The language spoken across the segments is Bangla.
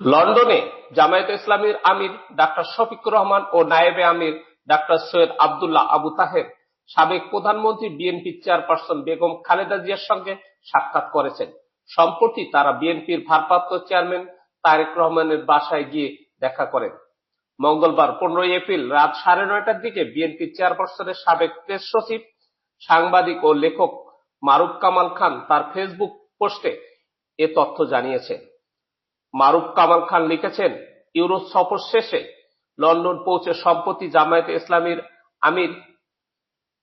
লন্ডনে জামায়াতে ইসলামীর আমির ডাক্তার শফিকুর রহমান ও নায়েবে আমির ডাক্তার সৈয়দ আবদুল্লাহ আবু তাহের সাবেক প্রধানমন্ত্রী বিএনপি চেয়ারপারসন বেগম খালেদা জিয়ার সঙ্গে সাক্ষাৎ করেছেন। সম্প্রতি তারা বিএনপির ভারপ্রাপ্ত চেয়ারম্যান তারেক রহমানের বাসায় গিয়ে দেখা করেন। মঙ্গলবার পনেরোই এপ্রিল রাত সাড়ে নয়টার দিকে বিএনপি চেয়ারপারসনের সাবেক প্রেস সচিব, সাংবাদিক ও লেখক মারুফ কামাল খান তার ফেসবুক পোস্টে এ তথ্য জানিয়েছেন। মারুফ কামাল খান লিখেছেন ইউরোপ সফর শেষে লন্ডন পৌঁছে সম্প্রতি জামায়াতে ইসলামীর আমির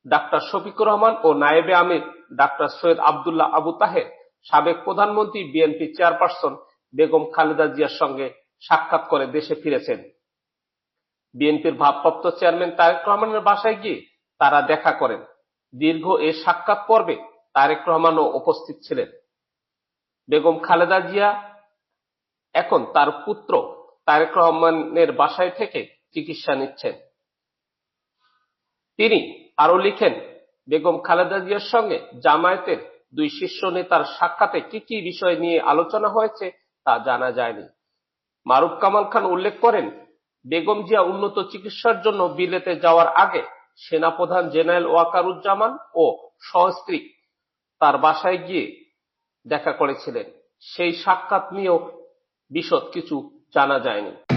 ডাক্তার শফিকুর রহমান ও নায়েবে আমির ডাক্তার সৈয়দ আবদুল্লাহ আবু তাহের, সাবেক প্রধানমন্ত্রী, বিএনপি চেয়ারপারসন বেগম খালেদা জিয়ার সঙ্গে সাক্ষাৎ করে দেশে ফিরেছেন। বিএনপির ভারপ্রাপ্ত চেয়ারম্যান তারেক রহমানের বাসায় গিয়ে তারা দেখা করেন। দীর্ঘ এ সাক্ষাৎ পর্বে তারেক রহমানও উপস্থিত ছিলেন। বেগম খালেদা জিয়া এখন তার পুত্র তারেক রহমানের বাসায় থেকে চিকিৎসা নিচ্ছেন। তিনি আরও লিখেন, বেগম খালেদা জিয়ার সঙ্গে জামায়াতের দুই শীর্ষ নেতার সাক্ষাতে কি কি বিষয় নিয়ে আলোচনা হয়েছে তা জানা যায়নি। মারুফ কামাল খান উল্লেখ করেন, বেগম জিয়া উন্নত চিকিৎসার জন্য বিলেতে যাওয়ার আগে সেনাপ্রধান জেনারেল ওয়াকারুজ্জামান ও সহস্ত্রী তার বাসায় গিয়ে দেখা করেছিলেন। সেই সাক্ষাৎ নিয়েও বিশদ কিছু জানা যায়নি।